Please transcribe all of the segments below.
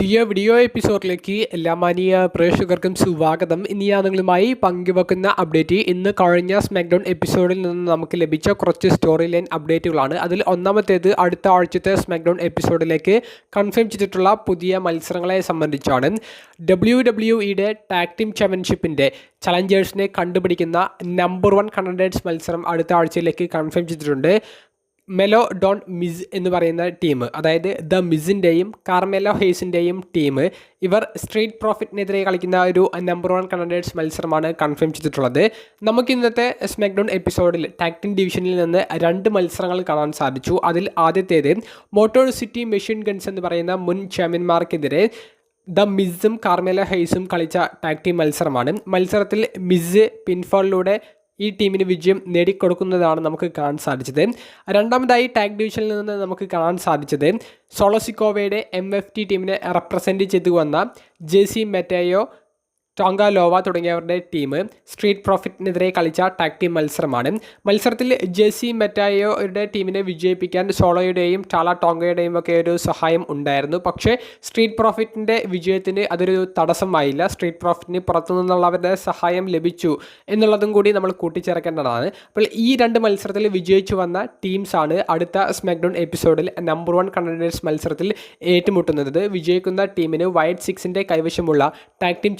പുതിയ വീഡിയോ എപ്പിസോഡിലേക്ക് എല്ലാ മാനിയ പ്രേക്ഷകർക്കും സ്വാഗതം. ഇനി ഞാൻ നിങ്ങളുമായി പങ്കുവെക്കുന്ന അപ്ഡേറ്റ് ഇന്ന് കഴിഞ്ഞ സ്മാക്ഡൗൺ എപ്പിസോഡിൽ നിന്ന് നമുക്ക് ലഭിച്ച കുറച്ച് സ്റ്റോറി ലൈൻ അപ്ഡേറ്റുകളാണ് അതിൽ ഒന്നാമത്തേത് അടുത്ത ആഴ്ചത്തെ സ്മാക്ഡൗൺ എപ്പിസോഡിലേക്ക് കൺഫേം ചെയ്തിട്ടുള്ള പുതിയ മത്സരങ്ങളെ സംബന്ധിച്ചാണ്. ഡബ്ല്യു ഡബ്ല്യു ഇയുടെ ടാക് ടീം ചാമ്പ്യൻഷിപ്പിന്റെ ചലഞ്ചേഴ്സിനെ കണ്ടുപിടിക്കുന്ന നമ്പർ വൺ കണ്ടൻഡേഴ്സ് മത്സരം അടുത്ത ആഴ്ചയിലേക്ക് കൺഫേം ചെയ്തിട്ടുണ്ട്. മെലോ ഡോൺ മിസ് എന്ന് പറയുന്ന ടീം അതായത് ദ മിസിന്റെയും കാർമെലോ ഹെയ്സിന്റെയും ടീം ഇവർ സ്ട്രീറ്റ് പ്രോഫിറ്റിനെതിരെ കളിക്കുന്ന ഒരു നമ്പർ വൺ കണ്ടൻഡേഴ്സ് മത്സരമാണ് കൺഫേം ചെയ്തിട്ടുള്ളത്. നമുക്ക് ഇന്നത്തെ സ്മാക്ഡൗൺ എപ്പിസോഡിൽ ടാക്ടിൻ ഡിവിഷനിൽ നിന്ന് രണ്ട് മത്സരങ്ങൾ കാണാൻ സാധിച്ചു. അതിൽ ആദ്യത്തേത് മോട്ടോർ സിറ്റി മെഷീൻ ഗൺസ് എന്ന് പറയുന്ന മുൻ ചാമ്പ്യന്മാർക്കെതിരെ ദ മിസ്സും കാർമേല ഹെയ്സും കളിച്ച ടാഗ് ടീം മത്സരമാണ്. മത്സരത്തിൽ മിസ് പിൻഫോളിലൂടെ ഈ ടീമിന് വിജയം നേടിക്കൊടുക്കുന്നതാണ് നമുക്ക് കാണാൻ സാധിച്ചത്. രണ്ടാമതായി ടാഗ് ഡിവിഷനിൽ നിന്ന് നമുക്ക് കാണാൻ സാധിച്ചത് സോളോസിക്കോവയുടെ എം എഫ് ടി ടീമിനെ റെപ്രസെന്റ് ചെയ്തു വന്ന ജെ സി മെറ്റയോ ടോങ്കാലോവ തുടങ്ങിയവരുടെ ടീം സ്ട്രീറ്റ് പ്രോഫിറ്റിനെതിരെ കളിച്ച ടാഗ് ടീം മത്സരമാണ്. മത്സരത്തിൽ ജെസി മെറ്റായോയുടെ ടീമിനെ വിജയിപ്പിക്കാൻ സോളോയുടെയും ടാല ടോങ്കയുടെയും ഒക്കെ ഒരു സഹായം ഉണ്ടായിരുന്നു. പക്ഷേ സ്ട്രീറ്റ് പ്രോഫിറ്റിന്റെ വിജയത്തിന് അതൊരു തടസ്സമായില്ല. സ്ട്രീറ്റ് പ്രോഫിറ്റിന് പുറത്തു നിന്നുള്ളവരുടെ സഹായം ലഭിച്ചു എന്നുള്ളതും കൂടി നമ്മൾ കൂട്ടിച്ചേർക്കേണ്ടതാണ്. അപ്പോൾ ഈ രണ്ട് മത്സരത്തിൽ വിജയിച്ചു വന്ന ടീംസാണ് അടുത്ത സ്മാക്ഡൗൺ എപ്പിസോഡിൽ നമ്പർ വൺ കണ്ടൻഡേഴ്സ് മത്സരത്തിൽ ഏറ്റുമുട്ടുന്നത്. വിജയിക്കുന്ന ടീമിന് വൈറ്റ് സിക്സിന്റെ കൈവശമുള്ള ടാഗ് ടീം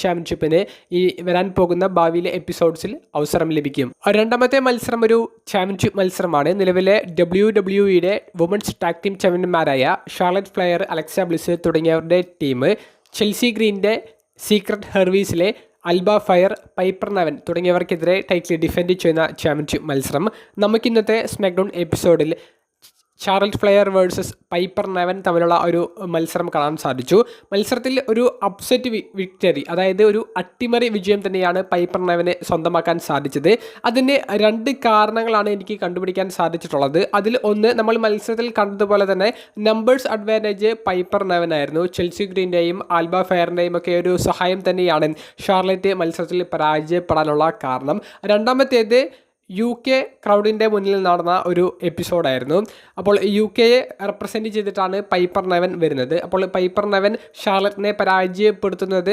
ചാമ്പ്യൻഷിപ്പിന് ഈ വരാൻ പോകുന്ന ഭാവിയിലെ എപ്പിസോഡ്സിൽ അവസരം ലഭിക്കും. രണ്ടാമത്തെ മത്സരം ഒരു ചാമ്പ്യൻഷിപ്പ് മത്സരമാണ്. നിലവിലെ ഡബ്ല്യു ഡബ്ല്യു ഇയുടെ വുമൻസ് ടാക് ടീം ചാമ്പ്യന്മാരായ ഷാർലറ്റ് ഫ്ലയർ അലക്സ ബ്ലിസ് തുടങ്ങിയവരുടെ ടീം ചെൽസി ഗ്രീന്റെ സീക്രട്ട് ഹെർവീസിലെ അൽബ ഫയർ പൈപ്പർ നവൻ തുടങ്ങിയവർക്കെതിരെ ടൈറ്റിൽ ഡിഫെൻഡ് ചെയ്യുന്ന ചാമ്പ്യൻഷിപ്പ് മത്സരം. നമുക്കിന്നത്തെ സ്മാക്ഡൗൺ എപ്പിസോഡിൽ Charlotte Flair versus Piper Niven തമ്മിലുള്ള ഒരു മത്സരം കാണാൻ സാധിച്ചു. മത്സരത്തിൽ ഒരു അപ്സെറ്റ് വിക്ടറി അതായത് ഒരു അട്ടിമറി വിജയം തന്നെയാണ് പൈപ്പർ നെവനെ സ്വന്തമാക്കാൻ സാധിച്ചത്. അതിന് രണ്ട് കാരണങ്ങളാണ് എനിക്ക് കണ്ടുപിടിക്കാൻ സാധിച്ചിട്ടുള്ളത്. അതിൽ ഒന്ന് നമ്മൾ മത്സരത്തിൽ കണ്ടതുപോലെ തന്നെ നമ്പേഴ്സ് അഡ്വാന്റേജ് പൈപ്പർ നെവനായിരുന്നു. ചെൽസി ഗ്രീന്റെയും ആൽബ ഫെയറിന്റെയും ഒക്കെ ഒരു സഹായം തന്നെയാണ് ഷാർലറ്റ് മത്സരത്തിൽ പരാജയപ്പെടാനുള്ള കാരണം. രണ്ടാമത്തേത് യു കെ ക്രൗഡിന്റെ മുന്നിൽ നടന്ന ഒരു എപ്പിസോഡായിരുന്നു അപ്പോൾ യു കെയെ റെപ്രസെന്റ് ചെയ്തിട്ടാണ് പൈപ്പർ നവൻ വരുന്നത്. അപ്പോൾ പൈപ്പർ നവൻ ഷാർലറ്റിനെ പരാജയപ്പെടുത്തുന്നത്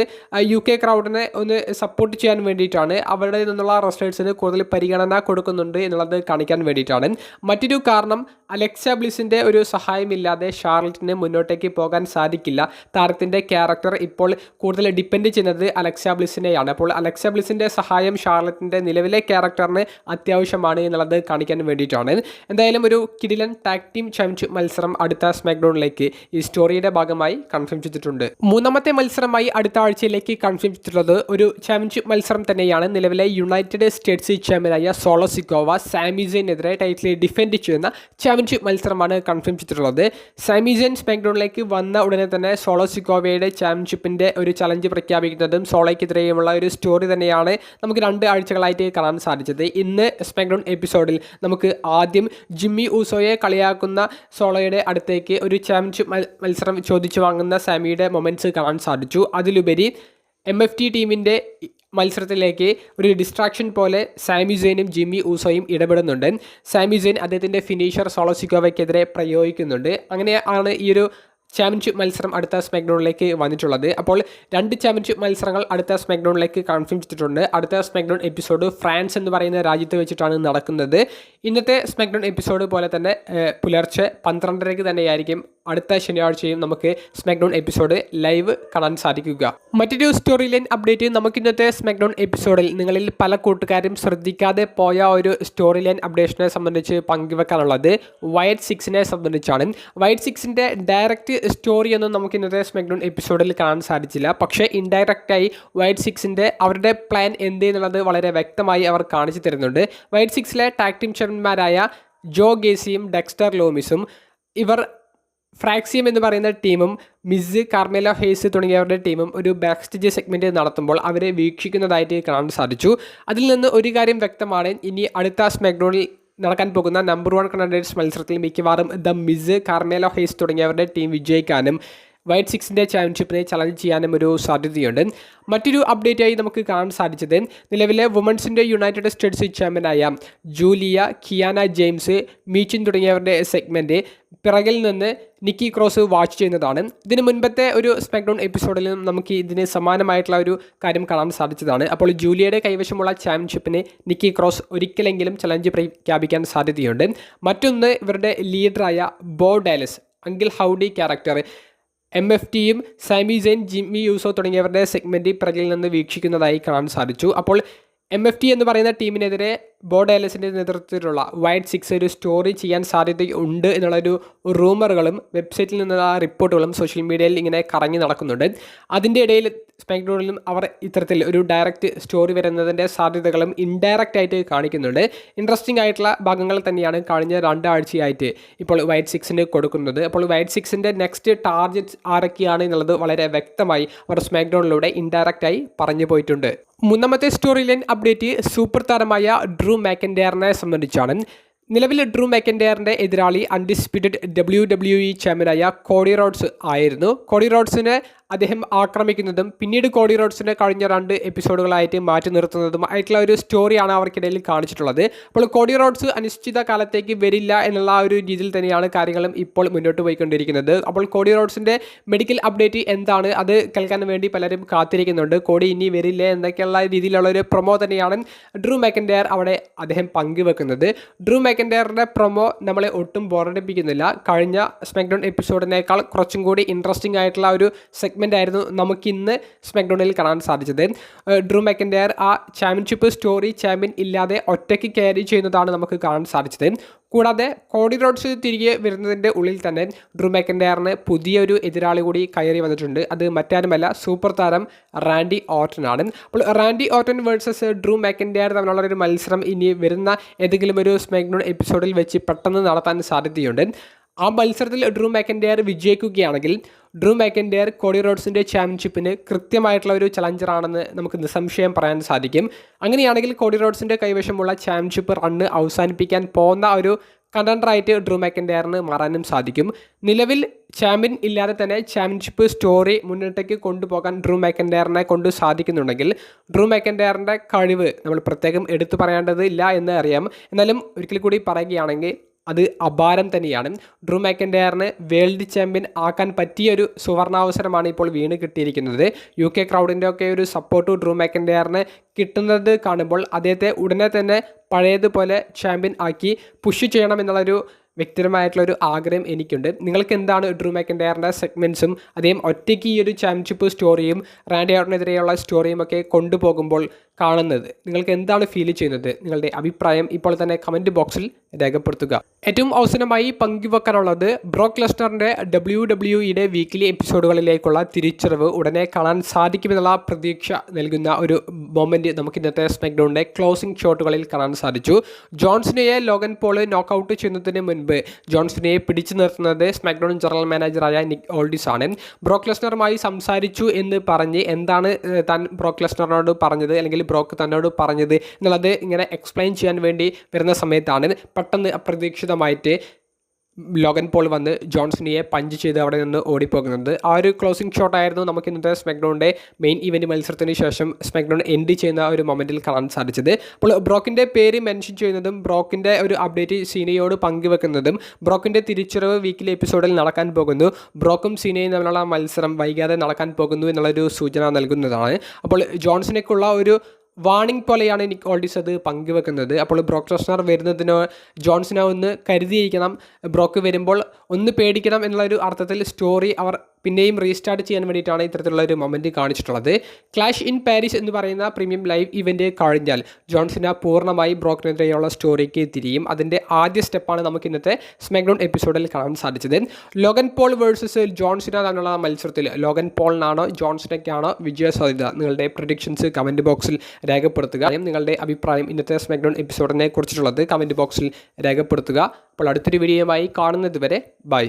യു കെ ക്രൗഡിനെ ഒന്ന് സപ്പോർട്ട് ചെയ്യാൻ വേണ്ടിയിട്ടാണ്. അവരുടെ നിന്നുള്ള റെസ്റ്റേഴ്സിന് കൂടുതൽ പരിഗണന കൊടുക്കുന്നുണ്ട് എന്നുള്ളത് കാണിക്കാൻ വേണ്ടിയിട്ടാണ്. മറ്റൊരു കാരണം അലക്സ ബ്ലിസിന്റെ ഒരു സഹായമില്ലാതെ ഷാർലറ്റിന് മുന്നോട്ടേക്ക് പോകാൻ സാധിക്കില്ല. താരത്തിന്റെ ക്യാരക്ടർ ഇപ്പോൾ കൂടുതൽ ഡിപ്പെൻഡ് ചെയ്യുന്നത് അലക്സ ബ്ലിസിനെയാണ്. അപ്പോൾ അലക്സ ബ്ലിസിന്റെ സഹായം ഷാർലറ്റിന്റെ നിലവിലെ ക്യാരക്ടറിന് അത്യാവശ്യമാണ് എന്നുള്ളത് കാണിക്കാൻ വേണ്ടിയിട്ടാണ്. എന്തായാലും ഒരു കിടിലൻ ടാക് ടീം ചാമ്പ്യൻഷിപ്പ് മത്സരം അടുത്ത സ്മാക്ഡൗണിലേക്ക് ഈ സ്റ്റോറിയുടെ ഭാഗമായി കൺഫേം ചെയ്തിട്ടുണ്ട്. മൂന്നാമത്തെ മത്സരമായി അടുത്ത ആഴ്ചയിലേക്ക് കൺഫേം ചെയ്തിട്ടുള്ളത് ഒരു ചാമ്പ്യൻഷിപ്പ് മത്സരം തന്നെയാണ്. നിലവിലെ യുണൈറ്റഡ് സ്റ്റേറ്റ്സ് ചാമ്പ്യനായ സോളോസിക്കോവ സാമിസിനെതിരെ ടൈറ്റിൽ ഡിഫെൻഡ് ചെയ്യുന്ന ചാമ്പ്യൻഷിപ്പ് മത്സരമാണ് കൺഫേം ചെയ്തിട്ടുള്ളത്. സെമിജൻ സ്പെക്ഡോണിലേക്ക് വന്ന ഉടനെ തന്നെ സോളോ സിക്കോവയുടെ ചാമ്പ്യൻഷിപ്പിന്റെ ഒരു ചലഞ്ച് പ്രഖ്യാപിക്കുന്നതും സോളോയ്ക്കെതിരെയുമുള്ള ഒരു സ്റ്റോറി തന്നെയാണ് നമുക്ക് രണ്ട് ആഴ്ചകളായിട്ട് കാണാൻ സാധിച്ചത്. ഇന്ന് സ്പെക്ഡോൺ എപ്പിസോഡിൽ നമുക്ക് ആദ്യം ജിമ്മി ഊസോയെ കളിയാക്കുന്ന സോളോയുടെ അടുത്തേക്ക് ഒരു ചാമ്പ്യൻഷിപ്പ് മത്സരം ചോദിച്ചു വാങ്ങുന്ന സാമിയുടെ മൊമെന്റ്സ് കാണാൻ സാധിച്ചു. അതിലുപരി എം എഫ് ടി ടീമിന്റെ മത്സരത്തിലേക്ക് ഒരു ഡിസ്ട്രാക്ഷൻ പോലെ സാമിസൈനും ജിമ്മി ഊസോയും ഇടപെടുന്നുണ്ട്. സാമിസൈൻ അദ്ദേഹത്തിന്റെ ഫിനിഷർ സോളോസിക്കോവയ്ക്കെതിരെ പ്രയോഗിക്കുന്നുണ്ട്. അങ്ങനെയാണ് ഈ ഒരു ചാമ്പ്യൻഷിപ്പ് മത്സരം അടുത്ത സ്മാക്ഡൗണിലേക്ക് വന്നിട്ടുള്ളത്. അപ്പോൾ രണ്ട് ചാമ്പ്യൻഷിപ്പ് മത്സരങ്ങൾ അടുത്ത സ്മാക്ഡൗണിലേക്ക് കൺഫേം ചെയ്തിട്ടുണ്ട്. അടുത്ത സ്മാക്ഡൗൺ എപ്പിസോഡ് ഫ്രാൻസ് എന്ന് പറയുന്ന രാജ്യത്ത് വെച്ചിട്ടാണ് നടക്കുന്നത്. ഇന്നത്തെ സ്മാക്ഡൗൺ എപ്പിസോഡ് പോലെ തന്നെ പുലർച്ചെ പന്ത്രണ്ടരയ്ക്ക് തന്നെയായിരിക്കും അടുത്ത ശനിയാഴ്ചയും നമുക്ക് സ്മാക്ഡൗൺ എപ്പിസോഡ് ലൈവ് കാണാൻ സാധിക്കുക. മറ്റൊരു സ്റ്റോറി ലൈൻ അപ്ഡേറ്റ് നമുക്ക് ഇന്നത്തെ സ്മാക്ഡൗൺ എപ്പിസോഡിൽ നിങ്ങളിൽ പല കൂട്ടുകാരും ശ്രദ്ധിക്കാതെ പോയ ഒരു സ്റ്റോറി ലൈൻ അപ്ഡേഷനെ സംബന്ധിച്ച് പങ്കുവെക്കാനുള്ളത് വൈറ്റ് സിക്സിനെ സംബന്ധിച്ചാണ്. വൈറ്റ് സിക്സിന്റെ ഡയറക്റ്റ് സ്റ്റോറി ഒന്നും നമുക്ക് ഇന്നത്തെ സ്മാക്ഡൗൺ എപ്പിസോഡിൽ കാണാൻ സാധിച്ചില്ല. പക്ഷേ ഇൻഡയറക്റ്റായി വൈറ്റ് സിക്സിന്റെ അവരുടെ പ്ലാൻ എന്ത് എന്നുള്ളത് വളരെ വ്യക്തമായി അവർ കാണിച്ചു തരുന്നുണ്ട്. വൈറ്റ് സിക്സിലെ ടാക്ടിം ചാമ്പ്യന്മാരായ ജോ ഗേസിയും ഡെക്സ്റ്റർ ലോമിസും ഇവർ ഫ്രാക്സിയം എന്ന് പറയുന്ന ടീമും മിസ് കാർമേലോ ഹേസ് തുടങ്ങിയവരുടെ ടീമും ഒരു ബാക്ക് സ്റ്റേജ് സെഗ്മെന്റ് നടത്തുമ്പോൾ അവരെ വീക്ഷിക്കുന്നതായിട്ട് കാണാൻ സാധിച്ചു. അതിൽ നിന്ന് ഒരു കാര്യം വ്യക്തമാണ്. ഇനി അടുത്ത സ്മാക്ഡോണിൽ നടക്കാൻ പോകുന്ന നമ്പർ വൺ കണ്ടൻഡേഴ്സ് മത്സരത്തിൽ മിക്കവാറും ദ മിസ് കാർമേലോ ഹേസ് തുടങ്ങിയവരുടെ ടീം വിജയിക്കാനും വൈറ്റ് സിക്സിന്റെ ചാമ്പ്യൻഷിപ്പിനെ ചലഞ്ച് ചെയ്യാനും ഒരു സാധ്യതയുണ്ട്. മറ്റൊരു അപ്ഡേറ്റായി നമുക്ക് കാണാൻ സാധിച്ചത് നിലവിലെ വുമൻസിന്റെ യുണൈറ്റഡ് സ്റ്റേറ്റ്സ് ചാമ്പ്യനായ ജൂലിയ കിയാന ജെയിംസ് മീച്ചിൻ തുടങ്ങിയവരുടെ സെഗ്മെന്റ് പിറകിൽ നിന്ന് നിക്കി ക്രോസ് വാച്ച് ചെയ്യുന്നതാണ്. ഇതിന് മുൻപത്തെ ഒരു സ്മാക്ഡൗൺ എപ്പിസോഡിലും നമുക്ക് ഇതിന് സമാനമായിട്ടുള്ള ഒരു കാര്യം കാണാൻ സാധിച്ചതാണ്. അപ്പോൾ ജൂലിയയുടെ കൈവശമുള്ള ചാമ്പ്യൻഷിപ്പിനെ നിക്കി ക്രോസ് ഒരിക്കലെങ്കിലും ചലഞ്ച് പ്രഖ്യാപിക്കാൻ സാധ്യതയുണ്ട്. മറ്റൊന്ന് ഇവരുടെ ലീഡറായ Bo Dallas Uncle Howdy character M F ടിയും സാമി ജിമ്മി യൂസോ തുടങ്ങിയവരുടെ സെഗ്മെന്റ് പ്രകിൽ നിന്ന് വീക്ഷിക്കുന്നതായി കാണാൻ സാധിച്ചു. അപ്പോൾ എം എഫ് ടി എന്ന് പറയുന്ന ടീമിനെതിരെ ബോഡ് എലസിന്റെ നേതൃത്വത്തിലുള്ള വൈറ്റ് സിക്സ് ഒരു സ്റ്റോറി ചെയ്യാൻ സാധ്യതയുണ്ട് എന്നുള്ളൊരു റൂമറുകളും വെബ്സൈറ്റിൽ നിന്നുള്ള റിപ്പോർട്ടുകളും സോഷ്യൽ മീഡിയയിൽ ഇങ്ങനെ കറങ്ങി നടക്കുന്നുണ്ട്. അതിന്റെ ഇടയിൽ സ്പാക്ഡോണിലും അവർ ഇത്തരത്തിൽ ഒരു ഡയറക്റ്റ് സ്റ്റോറി വരുന്നതിന്റെ സാധ്യതകളും ഇൻഡയറക്റ്റ് ആയിട്ട് കാണിക്കുന്നുണ്ട്. ഇൻട്രസ്റ്റിംഗ് ആയിട്ടുള്ള ഭാഗങ്ങൾ തന്നെയാണ് കഴിഞ്ഞ രണ്ടാഴ്ചയായിട്ട് ഇപ്പോൾ വൈറ്റ് സിക്സിന് കൊടുക്കുന്നത്. അപ്പോൾ വൈറ്റ് സിക്സിന്റെ നെക്സ്റ്റ് ടാർഗറ്റ്സ് ആരൊക്കെയാണ് എന്നുള്ളത് വളരെ വ്യക്തമായി അവർ സ്മാക്ഡൗണിലൂടെ ഇൻഡയറക്റ്റായി പറഞ്ഞു പോയിട്ടുണ്ട്. മൂന്നാമത്തെ സ്റ്റോറി ലൈൻ അപ്ഡേറ്റ് സൂപ്പർ താരമായ ഡ്രൂ മാക്കൻഡെയറിനെ സംബന്ധിച്ചാണ്. നിലവിൽ ഡ്രൂ മാക്കൻഡെയറിന്റെ എതിരാളി അൺഡിസ്പ്യൂട്ടഡ് ഡബ്ല്യു ഡബ്ല്യു ഇ ചാമ്പ്യനായ കോഡി റോഡ്സ് ആയിരുന്നു. കോഡി റോഡ്സിനെ അദ്ദേഹം ആക്രമിക്കുന്നതും പിന്നീട് കോഡി റോഡ്സിനെ കഴിഞ്ഞ രണ്ട് എപ്പിസോഡുകളായിട്ട് മാറ്റി നിർത്തുന്നതും ആയിട്ടുള്ള ഒരു സ്റ്റോറിയാണ് അവർക്കിടയിൽ കാണിച്ചിട്ടുള്ളത്. അപ്പോൾ കോഡി റോഡ്സ് അനിശ്ചിത കാലത്തേക്ക് വരില്ല എന്നുള്ള ആ ഒരു രീതിയിൽ തന്നെയാണ് കാര്യങ്ങളും ഇപ്പോൾ മുന്നോട്ട് പോയിക്കൊണ്ടിരിക്കുന്നത്. അപ്പോൾ കോഡി റോഡ്സിന്റെ മെഡിക്കൽ അപ്ഡേറ്റ് എന്താണ്? അത് കേൾക്കാൻ വേണ്ടി പലരും കാത്തിരിക്കുന്നുണ്ട്. കോടി ഇനി വരില്ല എന്നൊക്കെയുള്ള രീതിയിലുള്ള ഒരു പ്രൊമോ തന്നെയാണ് ഡ്രൂ മെക്കൻഡെയർ അവിടെ അദ്ദേഹം പങ്കുവെക്കുന്നത്. ഡ്രൂ മെക്കൻഡെയറിന്റെ പ്രൊമോ നമ്മളെ ഒട്ടും ബോറടിപ്പിക്കുന്നില്ല. കഴിഞ്ഞ സ്മാക്ഡൗൺ എപ്പിസോഡിനേക്കാൾ കുറച്ചും കൂടി ഇൻട്രസ്റ്റിംഗ് ആയിട്ടുള്ള ഒരു സെഗ്മെന്റ് ആയിരുന്നു നമുക്കിന്ന് സ്മെക്ഡോണിൽ കാണാൻ സാധിച്ചത്. ഡ്രൂ മെക്കൻഡയർ ആ ചാമ്പ്യൻഷിപ്പ് സ്റ്റോറി ചാമ്പ്യൻ ഇല്ലാതെ ഒറ്റയ്ക്ക് ക്യാരി ചെയ്യുന്നതാണ് നമുക്ക് കാണാൻ സാധിച്ചത്. കൂടാതെ കോഡി റോഡ്സ് തിരികെ വരുന്നതിന്റെ ഉള്ളിൽ തന്നെ ഡ്രൂ മെക്കൻഡയറിന് പുതിയൊരു എതിരാളി കൂടി കയറി വന്നിട്ടുണ്ട്. അത് മറ്റാരുമല്ല സൂപ്പർ താരം റാൻഡി ആണ്. അപ്പോൾ Randy Orton versus Drew McIntyre തമ്മിലുള്ള ഒരു മത്സരം ഇനി വരുന്ന ഏതെങ്കിലും ഒരു സ്മാക്ഡൗൺ എപ്പിസോഡിൽ വെച്ച് പെട്ടെന്ന് നടത്താൻ സാധ്യതയുണ്ട്. ആ മത്സരത്തിൽ ഡ്രൂ മാക്കൻഡെയർ വിജയിക്കുകയാണെങ്കിൽ ഡ്രൂ മാക്കൻഡെയർ കോഡി റോഡ്സിന്റെ ചാമ്പ്യൻഷിപ്പിന് കൃത്യമായിട്ടുള്ള ഒരു ചലഞ്ചറാണെന്ന് നമുക്ക് നിസ്സംശയം പറയാൻ സാധിക്കും. അങ്ങനെയാണെങ്കിൽ കോഡി റോഡ്സിന്റെ കൈവശമുള്ള ചാമ്പ്യൻഷിപ്പ് റണ്ണ് അവസാനിപ്പിക്കാൻ പോകുന്ന ഒരു കണ്ടൻഡറായിട്ട് ഡ്രൂ മാക്കൻഡെയറിന് മാറാനും സാധിക്കും. നിലവിൽ ചാമ്പ്യൻ ഇല്ലാതെ തന്നെ ചാമ്പ്യൻഷിപ്പ് സ്റ്റോറി മുന്നോട്ടേക്ക് കൊണ്ടുപോകാൻ ഡ്രൂ മാക്കൻഡെയറിനെ കൊണ്ട് സാധിക്കുന്നുണ്ടെങ്കിൽ ഡ്രൂ മാക്കൻഡെയറിന്റെ കഴിവ് നമ്മൾ പ്രത്യേകം എടുത്തു പറയേണ്ടത് ഇല്ല എന്ന് അറിയാം. എന്നാലും ഒരിക്കൽ കൂടി പറയുകയാണെങ്കിൽ അത് അപാരം തന്നെയാണ്. ഡ്രൂ മാക്കൻഡയറിന് വേൾഡ് ചാമ്പ്യൻ ആക്കാൻ പറ്റിയ ഒരു സുവർണാവസരമാണ് ഇപ്പോൾ വീണ് കിട്ടിയിരിക്കുന്നത്. യു കെ ക്രൗഡിന്റെ ഒക്കെ ഒരു സപ്പോർട്ട് ഡ്രൂ മാക്കൻഡയറിന് കിട്ടുന്നത് കാണുമ്പോൾ അദ്ദേഹത്തെ ഉടനെ തന്നെ പഴയതുപോലെ ചാമ്പ്യൻ ആക്കി പുഷ് ചെയ്യണം എന്നുള്ളൊരു വ്യക്തിപരമായിട്ടുള്ള ഒരു ആഗ്രഹം എനിക്കുണ്ട്. നിങ്ങൾക്ക് എന്താണ് ഡ്രൂ മാക്കൻഡയറിന്റെ സെഗ്മെൻസും അദ്ദേഹം ഒറ്റയ്ക്ക് ഈ ഒരു ചാമ്പ്യൻഷിപ്പ് സ്റ്റോറിയും റാൻഡി സ്റ്റോറിയും ഒക്കെ കൊണ്ടുപോകുമ്പോൾ കാണുന്നത്. നിങ്ങൾക്ക് എന്താണ് ഫീൽ ചെയ്യുന്നത്? നിങ്ങളുടെ അഭിപ്രായം ഇപ്പോൾ തന്നെ കമന്റ് ബോക്സിൽ രേഖപ്പെടുത്തുക. ഏറ്റവും അവസാനമായി പങ്കുവെക്കാനുള്ളത് ബ്രോക്ക് ലെസ്റ്ററിന്റെ ഡബ്ല്യു ഡബ്ല്യു ഇയുടെ വീക്ക്ലി എപ്പിസോഡുകളിലേക്കുള്ള തിരിച്ചറിവ് ഉടനെ കാണാൻ സാധിക്കുമെന്നുള്ള പ്രതീക്ഷ നൽകുന്ന ഒരു മൊമെന്റ് നമുക്ക് ഇന്നത്തെ സ്മാക്ഡൗണിന്റെ ക്ലോസിംഗ് ഷോട്ടുകളിൽ കാണാൻ സാധിച്ചു. ജോൺസിനെയെ ലോഗൻ പോൾ നോക്കൗട്ട് ചെയ്യുന്നതിന് മുൻപ് ജോൺസിനെയെ പിടിച്ചു നിർത്തുന്നത് സ്മാക്ഡൗൺ ജനറൽ മാനേജറായ നിക് ഓൾഡിസ് ആണ്. ബ്രോക്ക് ലെസ്നറുമായി സംസാരിച്ചു എന്ന് പറഞ്ഞ് എന്താണ് താൻ ബ്രോക്ക് ലെസ്നറിനോട് പറഞ്ഞത്? അല്ലെങ്കിൽ ബ്രോക്ക് തന്നോട് പറഞ്ഞത്. എന്നുള്ളത് ഇങ്ങനെ എക്സ്പ്ലെയിൻ ചെയ്യാൻ വേണ്ടി വരുന്ന സമയത്താണ്. പെട്ടെന്ന് അപ്രതീക്ഷിതമായിട്ട് ലോഗൻ പോൾ വന്ന് ജോൺസണിയെ പഞ്ച് ചെയ്ത് അവിടെ നിന്ന് ഓടിപ്പോകുന്നത് ആ ഒരു ക്ലോസിംഗ് ഷോട്ടായിരുന്നു നമുക്ക് ഇന്നത്തെ സ്മെക്ഡോണിന്റെ മെയിൻ ഇവന്റ് മത്സരത്തിന് ശേഷം സ്മെക്ഡോൺ എൻഡ് ചെയ്യുന്ന ഒരു മൊമെന്റിൽ കാണാൻ സാധിച്ചത്. അപ്പോൾ ബ്രോക്കിന്റെ പേര് മെൻഷൻ ചെയ്യുന്നതും ബ്രോക്കിന്റെ ഒരു അപ്ഡേറ്റ് സീനയോട് പങ്കുവെക്കുന്നതും ബ്രോക്കിന്റെ തിരിച്ചറിവ് വീക്കിലെ എപ്പിസോഡിൽ നടക്കാൻ പോകുന്നു. ബ്രോക്കും സീനയും തമ്മിലുള്ള മത്സരം വൈകാതെ നടക്കാൻ പോകുന്നു എന്നുള്ളൊരു സൂചന നൽകുന്നതാണ്. അപ്പോൾ ജോൺസണേക്കുള്ള ഒരു വാണിംഗ് പോലെയാണ് എനിക്ക് ഓൾഡിസ് അത് പങ്കുവെക്കുന്നത്. അപ്പോൾ ബ്രോക്ക് ലോസ്നർ വരുന്നതിനോ ജോൺസിനോ ഒന്ന് കരുതിയിരിക്കണം. ബ്രോക്ക് വരുമ്പോൾ ഒന്ന് പേടിക്കണം എന്നുള്ള ഒരു അർത്ഥത്തിൽ സ്റ്റോറി അവർ പിന്നെയും റീസ്റ്റാർട്ട് ചെയ്യാൻ വേണ്ടിയിട്ടാണ് ഇത്തരത്തിലുള്ള ഒരു മൊമെന്റ് കാണിച്ചിട്ടുള്ളത്. ക്ലാഷ് ഇൻ പാരീസ് എന്ന് പറയുന്ന പ്രീമിയം ലൈവ് ഇവന്റ് കഴിഞ്ഞാൽ ജോൺസിന പൂർണമായി ബ്രോക്കിനെതിരെയുള്ള സ്റ്റോറിക്ക് തിരിയും. അതിന്റെ ആദ്യ സ്റ്റെപ്പാണ് നമുക്ക് ഇന്നത്തെ സ്മാക്ഡൗൺ എപ്പിസോഡിൽ കാണാൻ സാധിച്ചത്. ലോഗൻ പോൾ വേഴ്സസ് ജോൺസിന തമ്മിലുള്ള മത്സരത്തിൽ ലോഗൻ പോളിനാണോ ജോൺസിനൊക്കെയാണോ വിജയ സാധ്യത നിങ്ങളുടെ പ്രഡിക്ഷൻസ് കമന്റ് ബോക്സിൽ രേഖപ്പെടുത്തുക. നിങ്ങളുടെ അഭിപ്രായം ഇന്നത്തെ സ്മാക്ഡൗൺ എപ്പിസോഡിനെ കുറിച്ചിട്ടുള്ളത് കമന്റ് ബോക്സിൽ രേഖപ്പെടുത്തുക. അപ്പോൾ അടുത്തൊരു വീഡിയോയുമായി കാണുന്നത് വരെ ബൈ